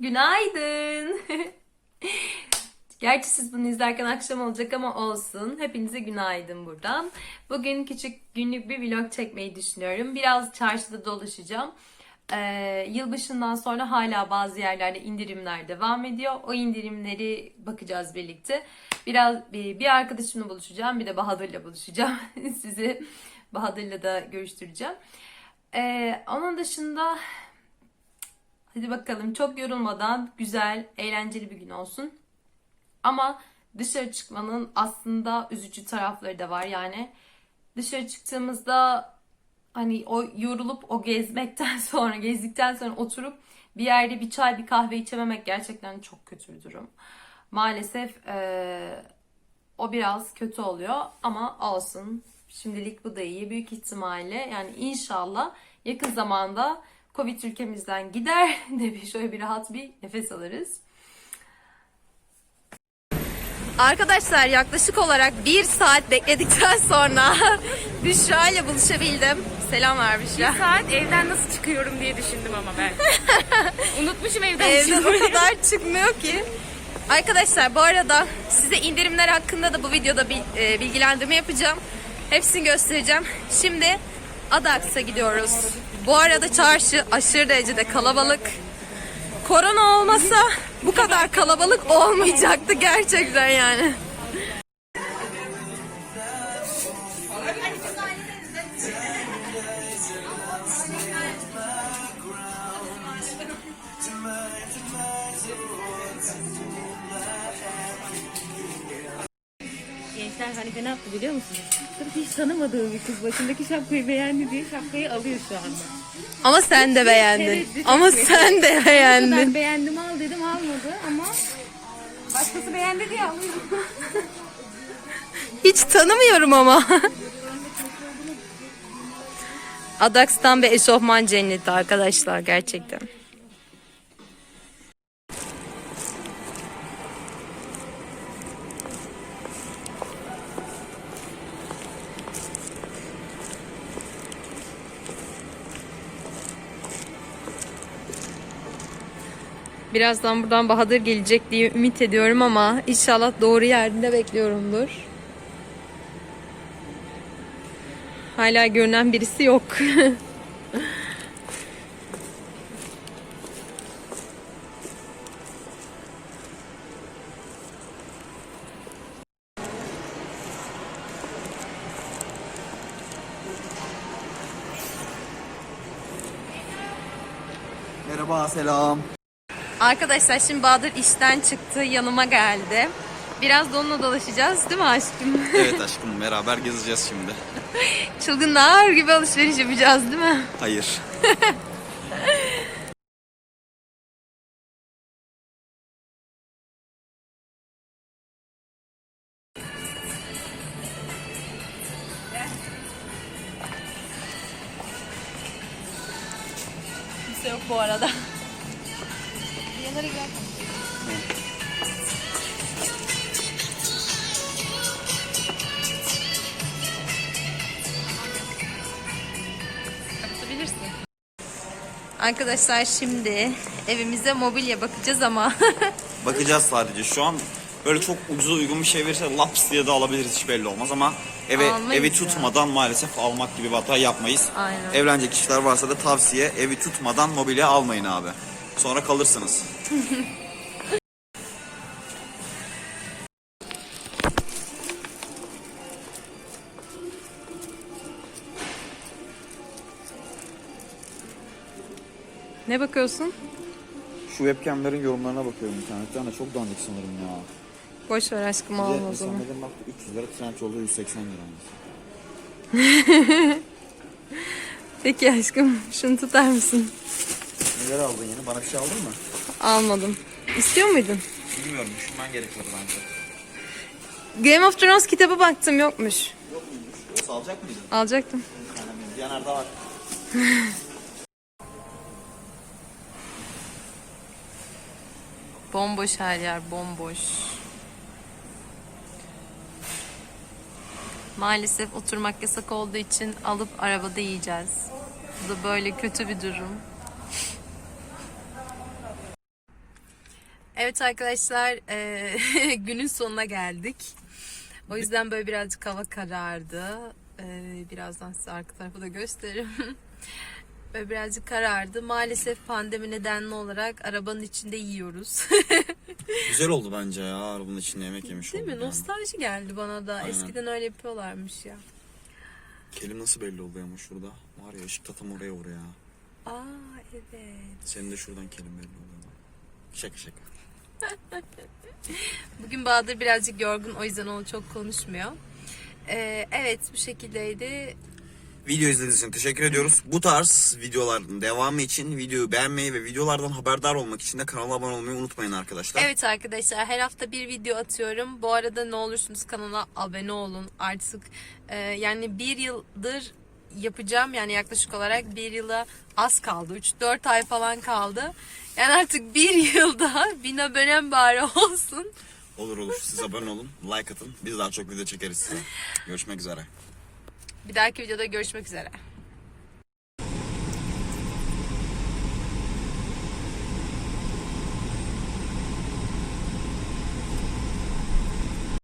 Günaydın. Gerçi siz bunu izlerken akşam olacak ama olsun. Hepinize günaydın buradan. Bugün küçük günlük bir vlog çekmeyi düşünüyorum. Biraz çarşıda dolaşacağım. Ee, yılbaşından sonra hala bazı yerlerde indirimler devam ediyor. O indirimleri bakacağız birlikte. Biraz bir, bir arkadaşımla buluşacağım, bir de Bahadır'la buluşacağım. Sizi Bahadır'la da görüştüreceğim. Ee, onun dışında Hadi bakalım çok yorulmadan güzel, eğlenceli bir gün olsun. Ama dışarı çıkmanın aslında üzücü tarafları da var. Yani dışarı çıktığımızda hani o yorulup o gezmekten sonra, gezdikten sonra oturup bir yerde bir çay, bir kahve içememek gerçekten çok kötü bir durum. Maalesef eee, o biraz kötü oluyor ama olsun. Şimdilik bu da iyi. Büyük ihtimalle yani inşallah yakın zamanda Covid ülkemizden gider de bir şöyle bir rahat bir nefes alırız. Arkadaşlar yaklaşık olarak bir saat bekledikten sonra Büşra ile buluşabildim. Selam ver Büşra. saat evden nasıl çıkıyorum diye düşündüm ama ben. Unutmuşum evden Evden çıkmayı. o kadar çıkmıyor ki. Arkadaşlar bu arada size indirimler hakkında da bu videoda bil- e, bilgilendirme yapacağım. Hepsini göstereceğim. Şimdi Adax'a gidiyoruz. Bu arada çarşı aşırı derecede kalabalık. Korona olmasa bu kadar kalabalık olmayacaktı gerçekten yani. Gençler Hanife ne yaptı biliyor musunuz? Sırf hiç tanımadığı bir kız başındaki şapkayı beğendi diye şapkayı alıyor şu anda. Ama sen de beğendin. Tereddüt Ama sen de Ben beğendin. beğendim al dedim almadı ama başkası beğendi diye alıyor. Hiç tanımıyorum ama. Adax'tan bir eşofman cenneti arkadaşlar gerçekten. Birazdan buradan Bahadır gelecek diye ümit ediyorum ama inşallah doğru yerde bekliyorumdur. Hala görünen birisi yok. Merhaba, selam. Arkadaşlar şimdi Bahadır işten çıktı yanıma geldi. Biraz da onunla dolaşacağız değil mi aşkım? Evet aşkım, beraber gezeceğiz şimdi. Çılgınlar gibi alışveriş yapacağız değil mi? Hayır. Kimse yok bu arada. Kapatabilirsin. Arkadaşlar şimdi evimize mobilya bakacağız ama Bakacağız sadece. Şu an böyle çok ucuza uygun bir şey verirse laps diye de alabiliriz hiç belli olmaz ama eve Almayız evi ya. tutmadan maalesef almak gibi bir hata yapmayız. Aynen. Evlenecek kişiler varsa da tavsiye evi tutmadan mobilya almayın abi. Sonra kalırsınız. Ne bakıyorsun? Şu webcamlerin yorumlarına bakıyorum internetten de çok dandik sanırım ya. Boş ver aşkım alma o zaman. İnsanların baktı 300 lira trend oldu 180 lira. Peki aşkım şunu tutar mısın? Neler aldın yeni? Bana bir şey aldın mı? Almadım. İstiyor muydun? Bilmiyorum düşünmen gerekiyordu bence. Game of Thrones kitabı baktım yokmuş. Yok muymuş? Yoksa alacak mıydın? Alacaktım. Yani Diyanar'da var. Bomboş her yer, bomboş. Maalesef oturmak yasak olduğu için alıp arabada yiyeceğiz. Bu da böyle kötü bir durum. Evet arkadaşlar eee, günün sonuna geldik. O yüzden böyle birazcık hava karardı. Eee, birazdan size arka tarafı da gösteririm. Böyle birazcık karardı. Maalesef pandemi nedenli olarak arabanın içinde yiyoruz. Güzel oldu bence ya arabanın içinde yemek yemiş Değil mi? yani. Nostalji geldi bana da. Aynen. Eskiden öyle yapıyorlarmış ya. Kelim nasıl belli oluyor ama şurada. Var ya ışık da tam oraya oraya. Aa evet. Senin de şuradan kelim belli oluyor. Şaka şaka. Bugün Bahadır birazcık yorgun o yüzden onu çok konuşmuyor. Ee, evet bu şekildeydi. Video izlediğiniz için teşekkür ediyoruz. Bu tarz videoların devamı için videoyu beğenmeyi ve videolardan haberdar olmak için de kanala abone olmayı unutmayın arkadaşlar. Evet arkadaşlar her hafta bir video atıyorum. Bu arada ne olursunuz kanala abone olun. Artık e, yani bir yıldır yapacağım yani yaklaşık olarak bir yıla az kaldı. 3-4 ay falan kaldı. Yani artık bir yılda bin abonem bari olsun. Olur olur. Siz abone olun. Like atın. Biz daha çok video çekeriz size. Görüşmek üzere. Bir dahaki videoda görüşmek üzere.